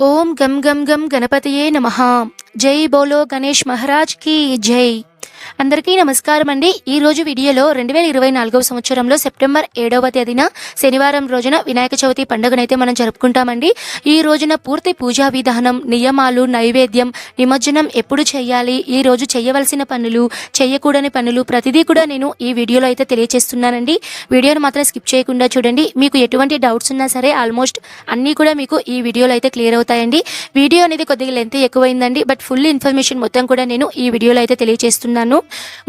ఓం గం గం గం గణపతియే నమ. జై బోలో గణేష్ మహారాజ్కి జై. అందరికీ నమస్కారం అండి. ఈ రోజు వీడియోలో రెండు వేల ఇరవై నాలుగవ సంవత్సరంలో సెప్టెంబర్ ఏడవ తేదీన శనివారం రోజున వినాయక చవితి పండుగనైతే మనం జరుపుకుంటామండి. ఈ రోజున పూర్తి పూజా విధానం నియమాలు నైవేద్యం నిమజ్జనం ఎప్పుడు చేయాలి ఈ రోజు చేయవలసిన పనులు చేయకూడని పనులు ప్రతిదీ కూడా నేను ఈ వీడియోలో అయితే తెలియజేస్తున్నానండి వీడియోను మాత్రం స్కిప్ చేయకుండా చూడండి. మీకు ఎటువంటి డౌట్స్ ఉన్నా సరే ఆల్మోస్ట్ అన్నీ కూడా మీకు ఈ వీడియోలో అయితే క్లియర్ అవుతాయండి. వీడియో అనేది కొద్దిగా లెంత్ ఎక్కువైందండి. బట్ ఫుల్ ఇన్ఫర్మేషన్ మొత్తం కూడా నేను ఈ వీడియోలో అయితే తెలియజేస్తున్నాను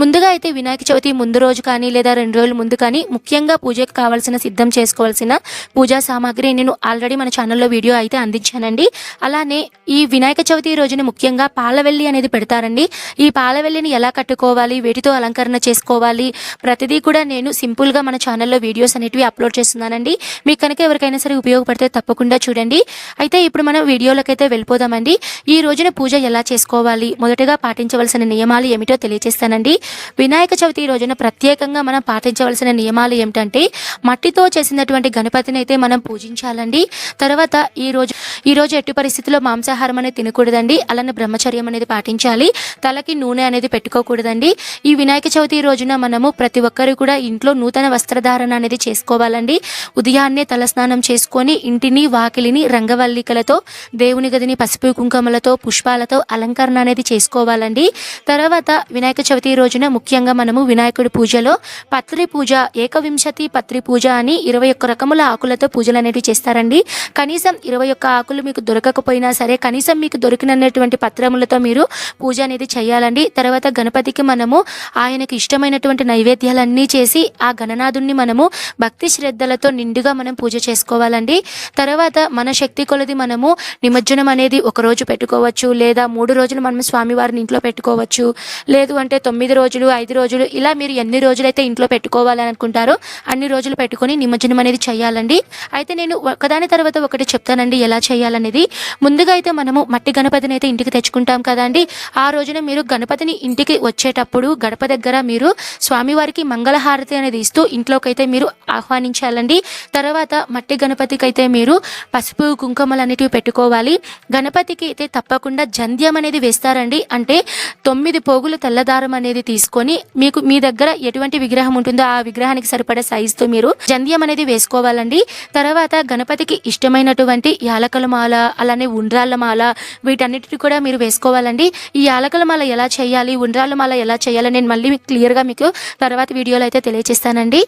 ముందుగా అయితే వినాయక చవితి ముందు రోజు కానీ లేదా రెండు రోజుల ముందు కానీ ముఖ్యంగా పూజకు కావాల్సిన సిద్ధం చేసుకోవాల్సిన పూజా సామాగ్రి నేను ఆల్రెడీ మన ఛానల్లో వీడియో అయితే అందించానండి. అలానే ఈ వినాయక చవితి రోజున ముఖ్యంగా పాలవెల్లి అనేది పెడతారండి. ఈ పాలవెల్లిని ఎలా కట్టుకోవాలి వేటితో అలంకరణ చేసుకోవాలి ప్రతిదీ కూడా నేను సింపుల్గా మన ఛానల్లో వీడియోస్ అనేటివి అప్లోడ్ చేస్తున్నానండి. మీకు కనుక ఎవరికైనా సరే ఉపయోగపడితే తప్పకుండా చూడండి. అయితే ఇప్పుడు మనం వీడియోలకైతే వెళ్ళిపోదామండి. ఈ రోజున పూజ ఎలా చేసుకోవాలి మొదటగా పాటించవలసిన నియమాలు ఏమిటో చేశానండి వినాయక చవితి రోజున ప్రత్యేకంగా మనం పాటించవలసిన నియమాలు ఏమిటంటే మట్టితో చేసినటువంటి గణపతిని అయితే మనం పూజించాలండి. తర్వాత ఈ రోజు ఈ రోజు ఎట్టి పరిస్థితుల్లో మాంసాహారం అనేది తినకూడదండి. అలానే బ్రహ్మచర్యం అనేది పాటించాలి. తలకి నూనె అనేది పెట్టుకోకూడదండి. ఈ వినాయక చవితి రోజున మనము ప్రతి ఒక్కరు కూడా ఇంట్లో నూతన వస్త్రధారణ అనేది చేసుకోవాలండి. ఉదయాన్నే తలస్నానం చేసుకొని ఇంటిని వాకిలిని రంగవల్లికలతో దేవుని గదిని పసుపు కుంకుమలతో పుష్పాలతో అలంకరణ అనేది చేసుకోవాలండి. తర్వాత వినాయక చవితి రోజున ముఖ్యంగా మనము వినాయకుడి పూజలో పత్రి పూజ ఏకవింశతి పత్రి పూజ అని ఇరవై ఒక్క రకముల ఆకులతో పూజలు అనేవి చేస్తారండి. కనీసం ఇరవై ఒక్క ఆకులు మీకు దొరకకపోయినా సరే కనీసం మీకు దొరికినటువంటి పత్రములతో మీరు పూజ అనేది చేయాలండి. తర్వాత గణపతికి మనము ఆయనకి ఇష్టమైనటువంటి నైవేద్యాలన్నీ చేసి ఆ గణనాథుణ్ణి మనము భక్తి శ్రద్ధలతో నిండుగా మనం పూజ చేసుకోవాలండి. తర్వాత మన శక్తి కొలది మనము నిమజ్జనం అనేది ఒక రోజు పెట్టుకోవచ్చు లేదా మూడు రోజులు మనం స్వామివారిని ఇంట్లో పెట్టుకోవచ్చు. లేదు అంటే తొమ్మిది రోజులు ఐదు రోజులు ఇలా మీరు ఎన్ని రోజులైతే ఇంట్లో పెట్టుకోవాలని అనుకుంటారో అన్ని రోజులు పెట్టుకొని నిమజ్జనం అనేది చేయాలండి. అయితే నేను ఒకదాని తర్వాత ఒకటి చెప్తానండి ఎలా చేయాలనేది. ముందుగా అయితే మనము మట్టి గణపతిని అయితే ఇంటికి తెచ్చుకుంటాం కదండి ఆ రోజున మీరు గణపతిని ఇంటికి వచ్చేటప్పుడు గడప దగ్గర మీరు స్వామివారికి మంగళహారతి అనేది ఇస్తూ ఇంట్లోకి అయితే మీరు ఆహ్వానించాలండి. తర్వాత మట్టి గణపతికి అయితే మీరు పసుపు కుంకుమలు అనేటివి పెట్టుకోవాలి. గణపతికి అయితే తప్పకుండా జంధ్యం అనేది వేస్తారండి. అంటే తొమ్మిది పోగులు తెల్లదారం అనేది తీసుకొని మీకు మీ దగ్గర ఎటువంటి విగ్రహం ఉంటుందో ఆ విగ్రహానికి సరిపడే సైజుతో మీరు జంధ్యం అనేది వేసుకోవాలండి. తర్వాత గణపతికి ఇష్టమైనటువంటి యాలకల మాల అలానే ఉండ్రాళ్ళ మాల వీటన్నిటిని కూడా మీరు వేసుకోవాలండి. ఈ యాలకల మాల ఎలా చేయాలి ఉండ్రాళ్ళ మాల ఎలా చేయాలి నేను మళ్ళీ క్లియర్గా మీకు తర్వాత వీడియోలో అయితే తెలియజేస్తానండి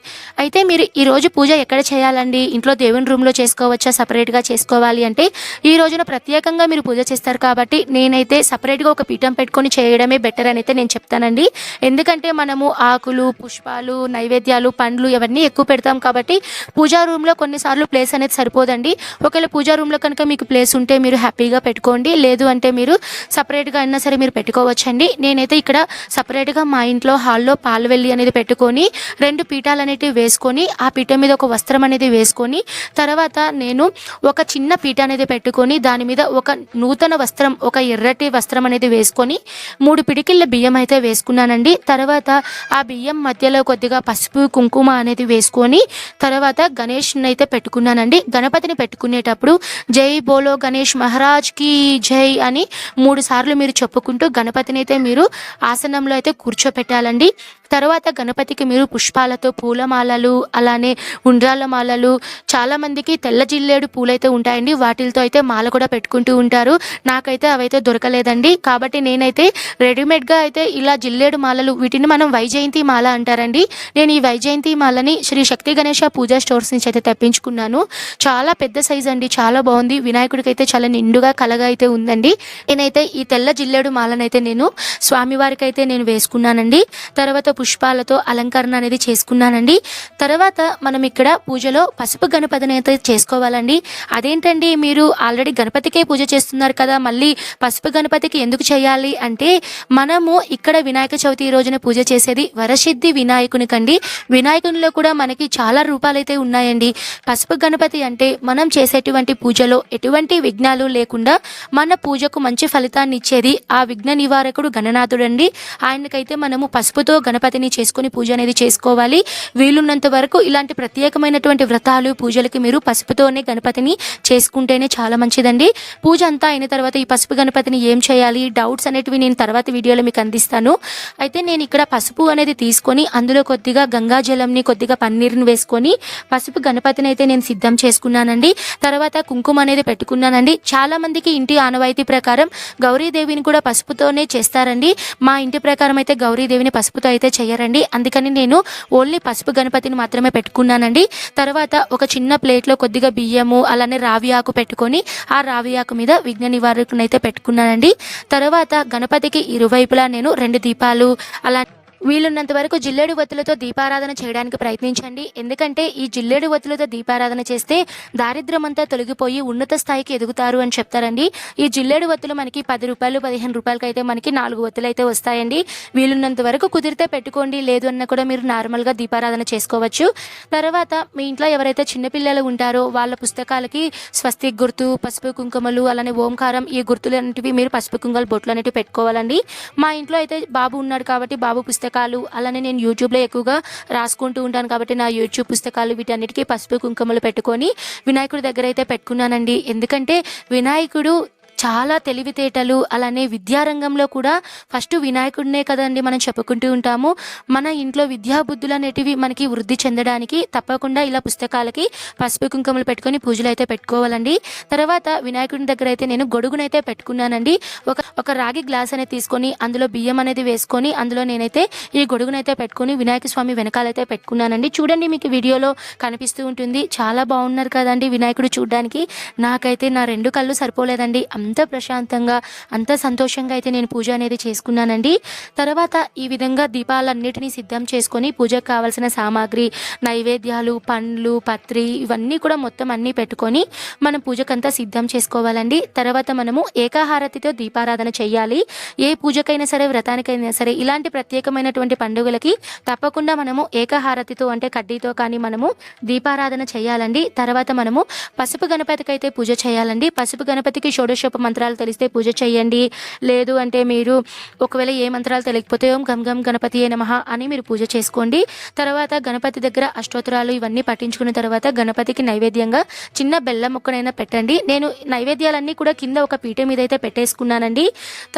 అయితే మీరు ఈ రోజు పూజ ఎక్కడ చేయాలండి? ఇంట్లో దేవుని రూమ్లో చేసుకోవచ్చా? సపరేట్గా చేసుకోవాలి అంటే ఈ రోజున ప్రత్యేకంగా మీరు పూజ చేస్తారు కాబట్టి నేనైతే సపరేట్గా ఒక పీఠం పెట్టుకొని చేయడమే బెటర్ అని అయితే నేను చెప్తానండి. ఎందుకంటే మనము ఆకులు పుష్పాలు నైవేద్యాలు పండ్లు ఇవన్నీ ఎక్కువ పెడతాం కాబట్టి పూజా రూమ్లో కొన్నిసార్లు ప్లేస్ అనేది సరిపోదండి. ఒకవేళ పూజా రూమ్లో కనుక మీకు ప్లేస్ ఉంటే మీరు హ్యాపీగా పెట్టుకోండి. లేదు అంటే మీరు సపరేట్గా అయినా సరే మీరు పెట్టుకోవచ్చండి. నేనైతే ఇక్కడ సపరేట్గా మా ఇంట్లో హాల్లో పాలవెల్లి అనేది పెట్టుకొని రెండు పీఠాలు అనేటివి వేసుకొని ఆ పీఠ మీద ఒక వస్త్రం అనేది వేసుకొని తర్వాత నేను ఒక చిన్న పీఠ అనేది పెట్టుకొని దాని మీద ఒక నూతన వస్త్రం ఒక ఎర్రటి వస్త్రం అనేది వేసుకొని మూడు పిడికిళ్ళ బియ్యం అయితే వేసుకొని వేసుకున్నానండి. తర్వాత ఆ బియ్యం మధ్యలో కొద్దిగా పసుపు కుంకుమ అనేది వేసుకొని తర్వాత గణేష్ని అయితే పెట్టుకున్నానండి. గణపతిని పెట్టుకునేటప్పుడు జై బోలో గణేష్ మహారాజ్కి జై అని మూడు సార్లు మీరు చెప్పుకుంటూ గణపతిని అయితే మీరు ఆసనంలో అయితే కూర్చోపెట్టాలండి. తర్వాత గణపతికి మీరు పుష్పాలతో పూలమాలలు అలానే ఉండ్రాల మాలలు చాలామందికి తెల్ల జిల్లేడు పూలైతే ఉంటాయండి. వాటితో అయితే మాల కూడా పెట్టుకుంటూ ఉంటారు. నాకైతే అవైతే దొరకలేదండి. కాబట్టి నేనైతే రెడీమేడ్గా అయితే ఇలా జిల్లేడు మాలలు వీటిని మనం వైజయంతి మాల అంటారండి. నేను ఈ వైజయంతి మాలని శ్రీ శక్తి గణేష పూజా స్టోర్స్ నుంచి అయితే తెప్పించుకున్నాను. చాలా పెద్ద సైజ్ అండి చాలా బాగుంది. వినాయకుడికి అయితే చాలా నిండుగా కలగా అయితే ఉందండి. నేనైతే ఈ తెల్ల జిల్లేడు మాలనైతే నేను స్వామివారికి అయితే నేను వేసుకున్నానండి. తర్వాత పుష్పాలతో అలంకరణ అనేది చేసుకున్నానండి. తర్వాత మనం ఇక్కడ పూజలో పసుపు గణపతిని అయితే చేసుకోవాలండి. అదేంటండి మీరు ఆల్రెడీ గణపతికే పూజ చేస్తున్నారు కదా మళ్ళీ పసుపు గణపతికి ఎందుకు చేయాలి అంటే మనము ఇక్కడ వినాయక చవితి రోజున పూజ చేసేది వరసిద్ధి వినాయకునికండి వినాయకునిలో కూడా మనకి చాలా రూపాలైతే ఉన్నాయండి. పసుపు గణపతి అంటే మనం చేసేటువంటి పూజలో ఎటువంటి విఘ్నాలు లేకుండా మన పూజకు మంచి ఫలితాన్ని ఇచ్చేది ఆ విఘ్న నివారకుడు గణనాథుడండి. ఆయనకైతే మనము పసుపుతో గణపతి గణపతిని చేసుకొని పూజ అనేది చేసుకోవాలి. వీలున్నంత వరకు ఇలాంటి ప్రత్యేకమైనటువంటి వ్రతాలు పూజలకి మీరు పసుపుతోనే గణపతిని చేసుకుంటేనే చాలా మంచిదండి. పూజ అంతా అయిన తర్వాత ఈ పసుపు గణపతిని ఏం చేయాలి? డౌట్స్ అనేటివి నేను తర్వాత వీడియోలో మీకు అందిస్తాను. అయితే నేను ఇక్కడ పసుపు అనేది తీసుకొని అందులో కొద్దిగా గంగా జలంని కొద్దిగా పన్నీరుని వేసుకొని పసుపు గణపతిని అయితే నేను సిద్ధం చేసుకున్నానండి. తర్వాత కుంకుమ అనేది పెట్టుకున్నానండి. చాలా మందికి ఇంటి ఆనవాయితీ ప్రకారం గౌరీదేవిని కూడా పసుపుతోనే చేస్తారండి. మా ఇంటి ప్రకారం అయితే గౌరీదేవిని పసుపుతో అయితే చేయరండి. అందుకని నేను ఓన్లీ పసుపు గణపతిని మాత్రమే పెట్టుకున్నానండి. తర్వాత ఒక చిన్న ప్లేట్లో కొద్దిగా బియ్యము అలానే రావి ఆకు పెట్టుకొని ఆ రావి ఆకు మీద విఘ్న నివారకునైతే పెట్టుకున్నానండి. తర్వాత గణపతికి ఇరువైపులా నేను రెండు దీపాలు అలా వీలున్నంత వరకు జిల్లేడు వత్తులతో దీపారాధన చేయడానికి ప్రయత్నించండి. ఎందుకంటే ఈ జిల్లేడు వత్తులతో దీపారాధన చేస్తే దారిద్ర్యం అంతా తొలగిపోయి ఉన్నత స్థాయికి ఎదుగుతారు అని చెప్తారండి. ఈ జిల్లేడు వత్తులు మనకి పది రూపాయలు పదిహేను రూపాయలకి అయితే మనకి నాలుగు వత్తులు అయితే వస్తాయండి. వీలున్నంత వరకు కుదిరితే పెట్టుకోండి. లేదు అన్న కూడా మీరు నార్మల్గా దీపారాధన చేసుకోవచ్చు. తర్వాత మీ ఇంట్లో ఎవరైతే చిన్నపిల్లలు ఉంటారో వాళ్ళ పుస్తకాలకి స్వస్తిక్ గుర్తు పసుపు కుంకుమలు అలానే ఓంకారం ఈ గుర్తులు అనేటివి మీరు పసుపు కుంకుమలు బొట్లు అనేటివి పెట్టుకోవాలండి. మా ఇంట్లో అయితే బాబు ఉన్నాడు కాబట్టి బాబు పుస్తకం పుస్తకాలు అలానే నేను యూట్యూబ్లో ఎక్కువగా రాసుకుంటూ ఉంటాను కాబట్టి నా యూట్యూబ్ పుస్తకాలు వీటన్నిటికీ పసుపు కుంకుమలు పెట్టుకొని వినాయకుడి దగ్గర అయితే పెట్టుకున్నానండి. ఎందుకంటే వినాయకుడు చాలా తెలివితేటలు అలానే విద్యారంగంలో కూడా ఫస్ట్ వినాయకుడినే కదండి మనం చెప్పుకుంటూ ఉంటాము. మన ఇంట్లో విద్యాబుద్ధులు అనేటివి మనకి వృద్ధి చెందడానికి తప్పకుండా ఇలా పుస్తకాలకి పసుపు కుంకుమలు పెట్టుకొని పూజలు అయితే పెట్టుకోవాలండి. తర్వాత వినాయకుడి దగ్గర అయితే నేను గొడుగునైతే పెట్టుకున్నానండి. ఒక ఒక రాగి గ్లాస్ అనేది తీసుకొని అందులో బియ్యం అనేది వేసుకొని అందులో నేనైతే ఈ గొడుగునైతే పెట్టుకొని వినాయక స్వామి వెనకాలైతే పెట్టుకున్నానండి. చూడండి మీకు వీడియోలో కనిపిస్తూ ఉంటుంది. చాలా బాగున్నారు కదండి వినాయకుడు చూడడానికి. నాకైతే నా రెండు కళ్ళు సరిపోలేదండి. అంత ప్రశాంతంగా అంత సంతోషంగా అయితే నేను పూజ అనేది చేసుకున్నానండి. తర్వాత ఈ విధంగా దీపాలన్నిటినీ సిద్ధం చేసుకొని పూజకు కావాల్సిన సామాగ్రి నైవేద్యాలు పండ్లు పత్రి ఇవన్నీ కూడా మొత్తం అన్నీ పెట్టుకొని మనం పూజకంతా సిద్ధం చేసుకోవాలండి. తర్వాత మనము ఏకాహారతితో దీపారాధన చేయాలి. ఏ పూజకైనా సరే వ్రతానికైనా సరే ఇలాంటి ప్రత్యేకమైనటువంటి పండుగలకి తప్పకుండా మనము ఏకాహారతితో అంటే కడ్డీతో కానీ మనము దీపారాధన చేయాలండి. తర్వాత మనము పసుపు గణపతికి అయితే పూజ చేయాలండి. పసుపు గణపతికి షోడశోప మంత్రాలు తెలిస్తే పూజ చేయండి లేదు అంటే మీరు ఒకవేళ ఏ మంత్రాలు తెలియకపోతే ఓం గం గం గణపతి నమః అని మీరు పూజ చేసుకోండి. తర్వాత గణపతి దగ్గర అష్టోత్తరాలు ఇవన్నీ పట్టించుకున్న తర్వాత గణపతికి నైవేద్యంగా చిన్న బెల్లం ముక్కనైనా పెట్టండి. నేను నైవేద్యాలన్నీ కూడా కింద ఒక పీట మీద అయితే పెట్టేసుకున్నానండి.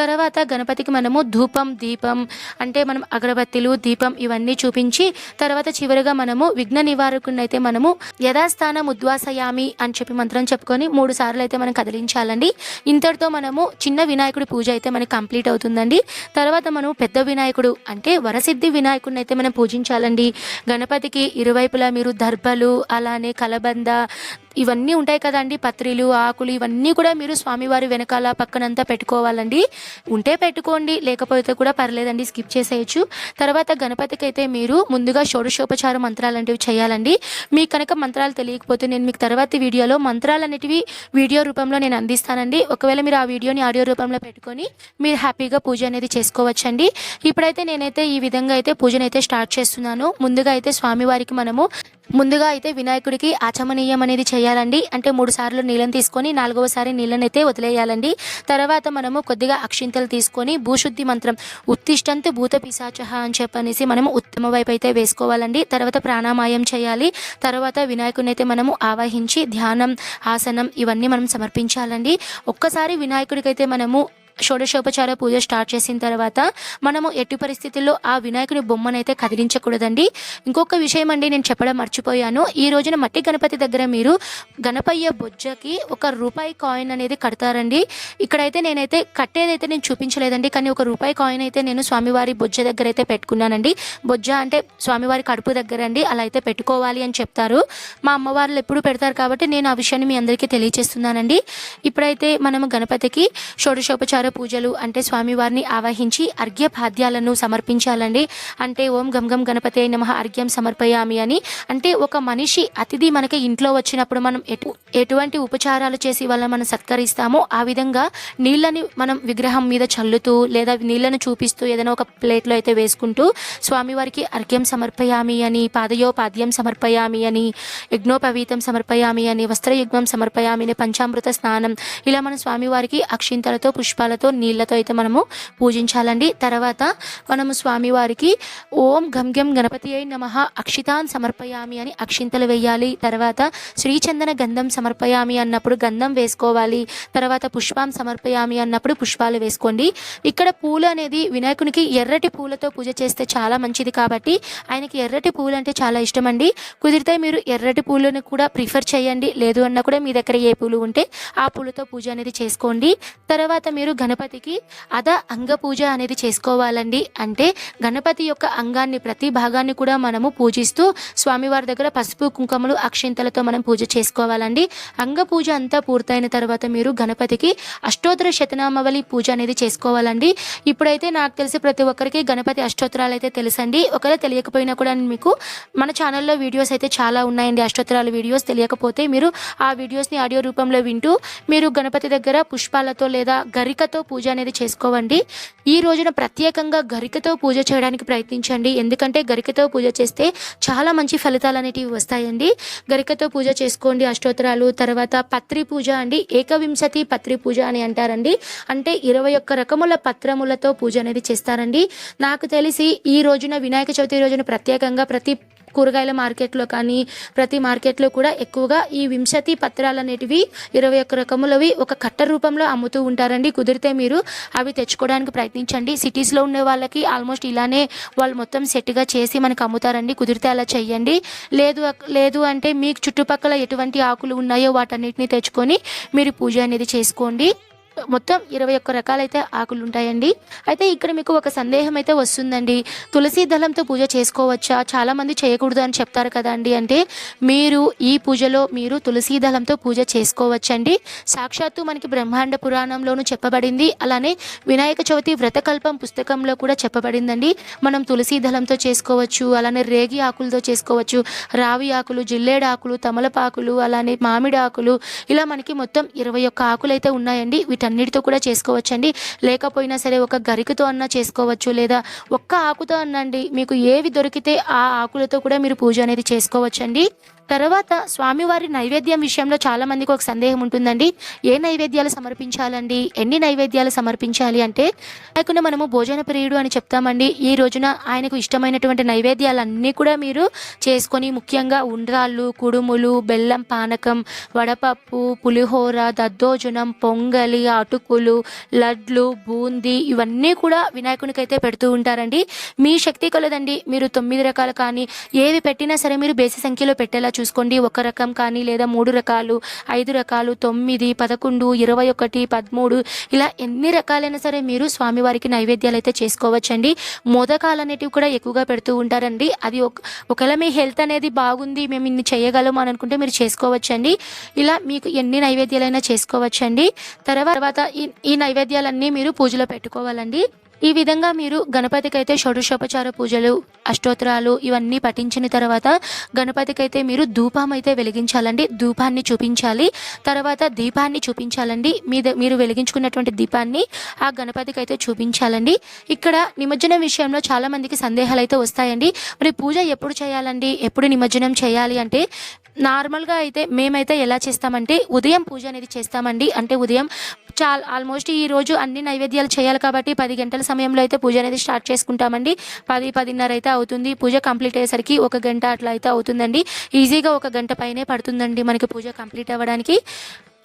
తర్వాత గణపతికి మనము ధూపం దీపం అంటే మనం అగరబత్తిలు దీపం ఇవన్నీ చూపించి తర్వాత చివరిగా మనము విఘ్న నివారకునైతే అయితే మనము యథాస్థానం ఉద్వాసయామి అని చెప్పి మంత్రం చెప్పుకొని మూడు సార్లు అయితే మనం కదిలించాలండి. ఇంతటితో మనము చిన్న వినాయకుడి పూజ అయితే మనకి కంప్లీట్ అవుతుందండి. తర్వాత మనం పెద్ద వినాయకుడు అంటే వరసిద్ధి వినాయకుడిని అయితే మనం పూజించాలండి. గణపతికి ఇరువైపులా మీరు దర్భలు అలానే కలబంద ఇవన్నీ ఉంటాయి కదండి. పత్రిలు ఆకులు ఇవన్నీ కూడా మీరు స్వామివారి వెనకాల పక్కనంతా పెట్టుకోవాలండి. ఉంటే పెట్టుకోండి లేకపోతే కూడా పర్లేదండి స్కిప్ చేసేయచ్చు. తర్వాత గణపతికి అయితే మీరు ముందుగా షోడశోపచార మంత్రాలు అనేవి చేయాలండి. మీకు కనుక మంత్రాలు తెలియకపోతే నేను మీకు తర్వాతి వీడియోలో మంత్రాలు అనేటివి వీడియో రూపంలో నేను అందిస్తానండి. ఒకవేళ మీరు ఆ వీడియోని ఆడియో రూపంలో పెట్టుకొని మీరు హ్యాపీగా పూజ అనేది చేసుకోవచ్చండి. ఇప్పుడైతే నేనైతే ఈ విధంగా అయితే పూజనైతే స్టార్ట్ చేస్తున్నాను. ముందుగా అయితే స్వామివారికి మనము ముందుగా అయితే వినాయకుడికి ఆచమనీయం అనేది చేయాలండి. అంటే మూడు సార్లు నీళ్ళని తీసుకొని నాలుగవసారి నీళ్ళని అయితే వదిలేయాలండి. తర్వాత మనము కొద్దిగా అక్షింతలు తీసుకొని భూశుద్ధి మంత్రం ఉత్తిష్టంతు భూత పిశాచ అని చెప్పనేసి మనము ఉత్తమ వైపు అయితే వేసుకోవాలండి. తర్వాత ప్రాణామాయం చేయాలి. తర్వాత వినాయకుడిని అయితే మనము ఆవాహించి ధ్యానం ఆసనం ఇవన్నీ మనం సమర్పించాలండి. ఒక్కసారి వినాయకుడికైతే మనము షోడశోపచార పూజ స్టార్ట్ చేసిన తర్వాత మనము ఎట్టి పరిస్థితుల్లో ఆ వినాయకుని బొమ్మనైతే కదిలించకూడదండి. ఇంకొక విషయం అండి నేను చెప్పడం మర్చిపోయాను. ఈ రోజున మట్టి గణపతి దగ్గర మీరు గణపయ్య బొజ్జకి ఒక రూపాయి కాయిన్ అనేది కడతారండి. ఇక్కడైతే నేనైతే కట్టేదైతే నేను చూపించలేదండి. కానీ ఒక రూపాయి కాయిన్ అయితే నేను స్వామివారి బొజ్జ దగ్గర అయితే పెట్టుకున్నానండి. బొజ్జ అంటే స్వామివారి కడుపు దగ్గర అండి. అలా అయితే పెట్టుకోవాలి అని చెప్తారు. మా అమ్మవార్లు ఎప్పుడు పెడతారు కాబట్టి నేను ఆ విషయాన్ని మీ అందరికీ తెలియజేస్తున్నానండి ఇప్పుడైతే మనము గణపతికి షోడశోపచార పూజలు అంటే స్వామివారిని ఆవహించి అర్ఘ్యపాద్యాలను సమర్పించాలండి. అంటే ఓం గం గం అయిన నమ అర్ఘ్యం సమర్పయామి అని. అంటే ఒక మనిషి అతిథి మనకి ఇంట్లో వచ్చినప్పుడు మనం ఎటు ఎటువంటి ఉపచారాలు చేసి వాళ్ళని మనం సత్కరిస్తామో ఆ విధంగా నీళ్ళని మనం విగ్రహం మీద చల్లుతూ లేదా నీళ్ళను చూపిస్తూ ఏదైనా ఒక ప్లేట్లో అయితే వేసుకుంటూ స్వామివారికి అర్ఘ్యం సమర్పయామి అని పాదయోపాద్యం సమర్పయామి అని యజ్ఞోపవీతం సమర్పయామి అని వస్త్రయుగ్మం సమర్పయామి అని పంచామృత స్నానం ఇలా మన స్వామివారికి అక్షింతలతో పుష్పాల పుష్పాలతో నీళ్ళతో అయితే మనము పూజించాలండి. తర్వాత మనము స్వామివారికి ఓం గం గం గణపతి అయి నమ అక్షితాన్ సమర్పయామి అని అక్షింతలు వేయాలి. తర్వాత శ్రీచందన గంధం సమర్పయామి అన్నప్పుడు గంధం వేసుకోవాలి. తర్వాత పుష్పం సమర్పయామి అన్నప్పుడు పుష్పాలు వేసుకోండి. ఇక్కడ పూలు అనేది వినాయకునికి ఎర్రటి పూలతో పూజ చేస్తే చాలా మంచిది కాబట్టి ఆయనకి ఎర్రటి పూలు అంటే చాలా ఇష్టం అండి కుదిరితే మీరు ఎర్రటి పూలను కూడా ప్రిఫర్ చేయండి. లేదు అన్నా కూడా మీ దగ్గర ఏ పూలు ఉంటే ఆ పూలతో పూజ అనేది చేసుకోండి. తర్వాత మీరు గణపతికి అద అంగ పూజ అనేది చేసుకోవాలండి. అంటే గణపతి యొక్క అంగాన్ని ప్రతి భాగాన్ని కూడా మనము పూజిస్తూ స్వామివారి దగ్గర పసుపు కుంకుమలు అక్షింతలతో మనం పూజ చేసుకోవాలండి. అంగ పూజ అంతా పూర్తయిన తర్వాత మీరు గణపతికి అష్టోత్తర శతనామవళి పూజ అనేది చేసుకోవాలండి. ఇప్పుడైతే నాకు తెలిసి ప్రతి ఒక్కరికి గణపతి అష్టోత్తరాలు అయితే తెలుసండి. ఒకవేళ తెలియకపోయినా కూడా మీకు మన ఛానల్లో వీడియోస్ అయితే చాలా ఉన్నాయండి. అష్టోత్తరాల వీడియోస్ తెలియకపోతే మీరు ఆ వీడియోస్ని ఆడియో రూపంలో వింటూ మీరు గణపతి దగ్గర పుష్పాలతో లేదా గరికతో పూజ అనేది చేసుకోవండి. ఈ రోజున ప్రత్యేకంగా గరికతో పూజ చేయడానికి ప్రయత్నించండి. ఎందుకంటే గరికతో పూజ చేస్తే చాలా మంచి ఫలితాలు అనేటివి వస్తాయండి. గరికతో పూజ చేసుకోండి అష్టోత్తరాలు తర్వాత పత్రి పూజ అండి. ఏకవింశతి పత్రి పూజ అని అంటారండి. అంటే ఇరవై ఒక్క రకముల పత్రములతో పూజ అనేది చేస్తారండి. నాకు తెలిసి ఈ రోజున వినాయక చవితి రోజున ప్రత్యేకంగా ప్రతి కూరగాయల మార్కెట్లో కానీ ప్రతి మార్కెట్లో కూడా ఎక్కువగా ఈ వింశతి పత్రాలు అనేటివి ఇరవై ఒక్క రకములవి ఒక కట్ట రూపంలో అమ్ముతూ ఉంటారండి. కుదిరితే మీరు అవి తెచ్చుకోవడానికి ప్రయత్నించండి. సిటీస్లో ఉండే వాళ్ళకి ఆల్మోస్ట్ ఇలానే వాళ్ళు మొత్తం సెట్గా చేసి మనకు అమ్ముతారండి. కుదిరితే అలా చేయండి లేదు లేదు అంటే మీకు చుట్టుపక్కల ఎటువంటి ఆకులు ఉన్నాయో వాటన్నిటిని తెచ్చుకొని మీరు పూజ అనేది చేసుకోండి. మొత్తం ఇరవై ఒక్క రకాలైతే ఆకులు ఉంటాయండి అయితే ఇక్కడ మీకు ఒక సందేహం అయితే వస్తుందండి. తులసి దళంతో పూజ చేసుకోవచ్చా? చాలామంది చేయకూడదు అని చెప్తారు కదండి అంటే మీరు ఈ పూజలో మీరు తులసి దళంతో పూజ చేసుకోవచ్చండి. సాక్షాత్తు మనకి బ్రహ్మాండ పురాణంలోనూ చెప్పబడింది. అలానే వినాయక చవితి వ్రతకల్పం పుస్తకంలో కూడా చెప్పబడిందండి. మనం తులసి దళంతో చేసుకోవచ్చు అలానే రేగి ఆకులతో చేసుకోవచ్చు రావి ఆకులు జిల్లేడు ఆకులు తమలపాకులు అలానే మామిడి ఆకులు. ఇలా మనకి మొత్తం ఇరవై ఒక్క ఆకులు అయితే ఉన్నాయండి. వీటి వీటన్నిటితో కూడా చేసుకోవచ్చండి. లేకపోయినా సరే ఒక గరికతో అన్నా చేసుకోవచ్చు లేదా ఒక్క ఆకుతో అన్నండి. మీకు ఏవి దొరికితే ఆ ఆకులతో కూడా మీరు పూజ అనేది చేసుకోవచ్చండి. తర్వాత స్వామివారి నైవేద్యం విషయంలో చాలామందికి ఒక సందేహం ఉంటుందండి. ఏ నైవేద్యాలు సమర్పించాలండి? ఎన్ని నైవేద్యాలు సమర్పించాలి అంటే లేకుండా మనము భోజన ప్రియుడు అని చెప్తామండి. ఈ రోజున ఆయనకు ఇష్టమైనటువంటి నైవేద్యాలన్నీ కూడా మీరు చేసుకొని ముఖ్యంగా ఉండ్రాళ్ళు కుడుములు బెల్లం పానకం వడపప్పు పులిహోర దద్దోజనం పొంగలి అటుకులు లడ్లు బూందీ ఇవన్నీ కూడా వినాయకునికి అయితే పెడుతూ ఉంటారండి. మీ శక్తి కొలదండి. మీరు తొమ్మిది రకాలు కానీ ఏవి పెట్టినా సరే మీరు బేసి సంఖ్యలో పెట్టేలా చూసుకోండి. ఒక రకం కానీ లేదా మూడు రకాలు ఐదు రకాలు తొమ్మిది పదకొండు ఇరవై ఒకటి పదమూడు ఇలా ఎన్ని రకాలైనా సరే మీరు స్వామివారికి నైవేద్యాలు అయితే చేసుకోవచ్చండి. మోదకాలు అనేటివి కూడా ఎక్కువగా పెడుతూ ఉంటారండి. అది ఒక ఒకవేళ మీ హెల్త్ అనేది బాగుంది మేము ఇన్ని చేయగలము అని అనుకుంటే మీరు చేసుకోవచ్చండి. ఇలా మీకు ఎన్ని నైవేద్యాలైనా చేసుకోవచ్చండి. తర్వాత ఈ ఈ నైవేద్యాలన్నీ మీరు పూజలో పెట్టుకోవాలండి. ఈ విధంగా మీరు గణపతికి అయితే షోడశోపచార పూజలు అష్టోత్తరాలు ఇవన్నీ పఠించిన తర్వాత గణపతికి అయితే మీరు ధూపం అయితే వెలిగించాలండి. ధూపాన్ని చూపించాలి. తర్వాత దీపాన్ని చూపించాలండి. మీ మీరు వెలిగించుకున్నటువంటి దీపాన్ని ఆ గణపతికి అయితే చూపించాలండి. ఇక్కడ నిమజ్జనం విషయంలో చాలా మందికి సందేహాలు అయితే వస్తాయండి. మరి పూజ ఎప్పుడు చేయాలండి? ఎప్పుడు నిమజ్జనం చేయాలి అంటే నార్మల్గా అయితే మేమైతే ఎలా చేస్తామంటే ఉదయం పూజ అనేది చేస్తామండి. అంటే ఉదయం చాలా ఆల్మోస్ట్ ఈ రోజు అన్ని నైవేద్యాలు చేయాలి కాబట్టి పది గంటల సమయంలో అయితే పూజ అనేది స్టార్ట్ చేసుకుంటామండి. పది పదిన్నర అయితే అవుతుంది. పూజ కంప్లీట్ అయ్యేసరికి ఒక గంట అట్లా అయితే అవుతుందండి. ఈజీగా ఒక గంట పైనే పడుతుందండి మనకి పూజ కంప్లీట్ అవ్వడానికి.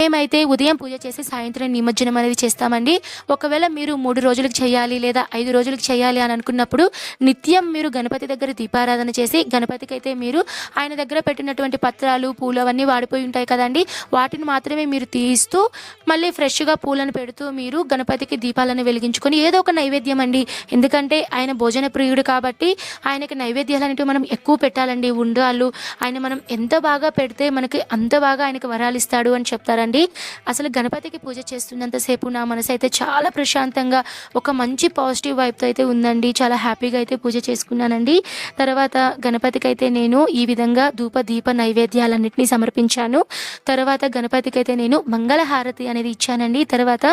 మేమైతే ఉదయం పూజ చేసి సాయంత్రం నిమజ్జనం అనేది చేస్తామండి. ఒకవేళ మీరు మూడు రోజులకు చేయాలి లేదా ఐదు రోజులకు చేయాలి అని అనుకున్నప్పుడు నిత్యం మీరు గణపతి దగ్గర దీపారాధన చేసి గణపతికి అయితే మీరు ఆయన దగ్గర పెట్టినటువంటి పత్రాలు పూలు అవన్నీ వాడిపోయి ఉంటాయి కదండి. వాటిని మాత్రమే మీరు తీస్తూ మళ్ళీ ఫ్రెష్గా పూలను పెడుతూ మీరు గణపతికి దీపాలను వెలిగించుకొని ఏదో ఒక నైవేద్యం అండి. ఎందుకంటే ఆయన భోజన ప్రియుడు కాబట్టి ఆయనకి నైవేద్యాలు అనేవి మనం ఎక్కువ పెట్టాలండి. ఉండాలు ఆయన మనం ఎంత బాగా పెడితే మనకి అంత బాగా ఆయనకి వరాలు ఇస్తాడు అని చెప్తారండి ఉందండి అసలు గణపతికి పూజ చేస్తున్నంతసేపు నా మనసు అయితే చాలా ప్రశాంతంగా ఒక మంచి పాజిటివ్ వైబ్తో అయితే ఉందండి. చాలా హ్యాపీగా అయితే పూజ చేసుకున్నానండి. తర్వాత గణపతికి అయితే నేను ఈ విధంగా ధూప దీప నైవేద్యాలన్నింటినీ సమర్పించాను. తర్వాత గణపతికి అయితే నేను మంగళహారతి అనేది ఇచ్చానండి. తర్వాత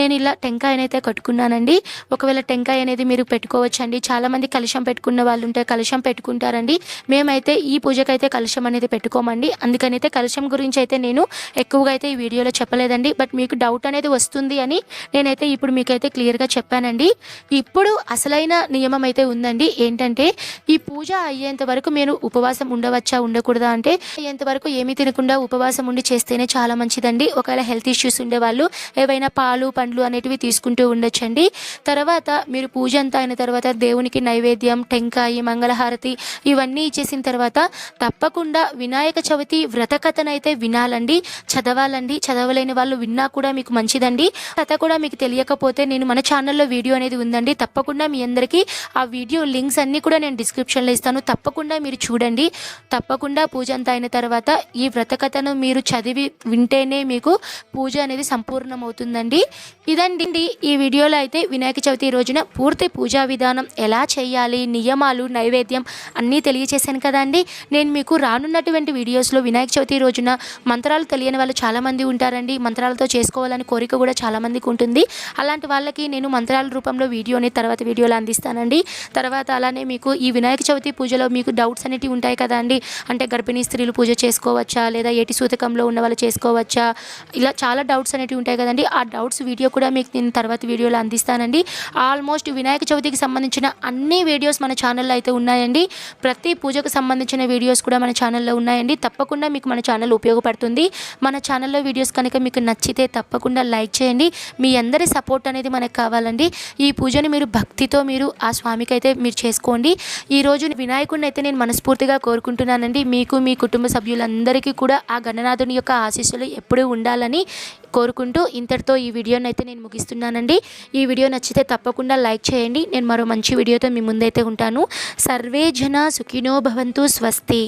నేను ఇలా టెంకాయనైతే కట్టుకున్నానండి. ఒకవేళ టెంకాయ అనేది మీరు పెట్టుకోవచ్చండి. చాలామంది కలుషం పెట్టుకున్న వాళ్ళు ఉంటే కలుషం పెట్టుకుంటారండి. మేమైతే ఈ పూజకైతే కలుషం అనేది పెట్టుకోమండి. అందుకనైతే కలుషం గురించి అయితే నేను ఎక్కువగా అయితే వీడియోలో చెప్పలేదండి బట్ మీకు డౌట్ అనేది వస్తుంది అని నేనైతే ఇప్పుడు మీకైతే క్లియర్గా చెప్పానండి. ఇప్పుడు అసలైన నియమం అయితే ఉందండి ఏంటంటే ఈ పూజ అయ్యేంత వరకు మీరు ఉపవాసం ఉండవచ్చా ఉండకూడదా అంటే అయ్యేంత వరకు ఏమీ తినకుండా ఉపవాసం ఉండి చేస్తేనే చాలా మంచిదండి. ఒకవేళ హెల్త్ ఇష్యూస్ ఉండేవాళ్ళు ఏవైనా పాలు పండ్లు అనేటివి తీసుకుంటూ ఉండొచ్చండి. తర్వాత మీరు పూజ అంతా అయిన తర్వాత దేవునికి నైవేద్యం టెంకాయ మంగళహారతి ఇవన్నీ ఇచ్చేసిన తర్వాత తప్పకుండా వినాయక చవితి వ్రతకథనైతే వినాలండి చదవాలండి. చదవలేని వాళ్ళు విన్నా కూడా మీకు మంచిదండి. కథ కూడా మీకు తెలియకపోతే నేను మన ఛానల్లో వీడియో అనేది ఉందండి. తప్పకుండా మీ అందరికీ ఆ వీడియో లింక్స్ అన్నీ కూడా నేను డిస్క్రిప్షన్లో ఇస్తాను. తప్పకుండా మీరు చూడండి. తప్పకుండా పూజ అంతా అయిన తర్వాత ఈ వ్రత కథను మీరు చదివి వింటేనే మీకు పూజ అనేది సంపూర్ణమవుతుందండి. ఇదండి ఈ వీడియోలో అయితే వినాయక చవితి రోజున పూర్తి పూజా విధానం ఎలా చేయాలి నియమాలు నైవేద్యం అన్నీ తెలియచేశాను కదండి నేను మీకు రానున్నటువంటి వీడియోస్లో వినాయక చవితి రోజున మంత్రాలు తెలియని వాళ్ళు చాలామంది ఉంటారండి. మంత్రాలతో చేసుకోవాలని కోరిక కూడా చాలామందికి ఉంటుంది. అలాంటి వాళ్ళకి నేను మంత్రాల రూపంలో వీడియోని తర్వాత వీడియోలో అందిస్తానండి. తర్వాత అలానే మీకు ఈ వినాయక చవితి పూజలో మీకు డౌట్స్ అనేటివి ఉంటాయి కదండి అంటే గర్భిణీ స్త్రీలు పూజ చేసుకోవచ్చా? లేదా ఏటి సూతకంలో ఉన్న వాళ్ళు చేసుకోవచ్చా? ఇలా చాలా డౌట్స్ అనేటివి ఉంటాయి కదండి. ఆ డౌట్స్ వీడియో కూడా మీకు నేను తర్వాత వీడియోలో అందిస్తానండి. ఆల్మోస్ట్ వినాయక చవితికి సంబంధించిన అన్ని వీడియోస్ మన ఛానల్లో అయితే ఉన్నాయండి. ప్రతి పూజకు సంబంధించిన వీడియోస్ కూడా మన ఛానల్లో ఉన్నాయండి. తప్పకుండా మీకు మన ఛానల్ ఉపయోగపడుతుంది. మన ఛానల్లో వీడియోస్ కనుక మీకు నచ్చితే తప్పకుండా లైక్ చేయండి. మీ అందరి సపోర్ట్ అనేది మనకు కావాలండి. ఈ పూజని మీరు భక్తితో మీరు ఆ స్వామికి అయితే మీరు చేసుకోండి. ఈ వినాయకుడిని అయితే నేను మనస్ఫూర్తిగా కోరుకుంటున్నానండి. మీకు మీ కుటుంబ సభ్యులందరికీ కూడా ఆ గణనాథుని యొక్క ఆశీస్సులు ఎప్పుడూ ఉండాలని కోరుకుంటూ ఇంతటితో ఈ వీడియోని అయితే నేను ముగిస్తున్నానండి. ఈ వీడియో నచ్చితే తప్పకుండా లైక్ చేయండి. నేను మరో మంచి వీడియోతో మీ ముందైతే ఉంటాను. సర్వే జన సుఖినో భవంతు స్వస్తి.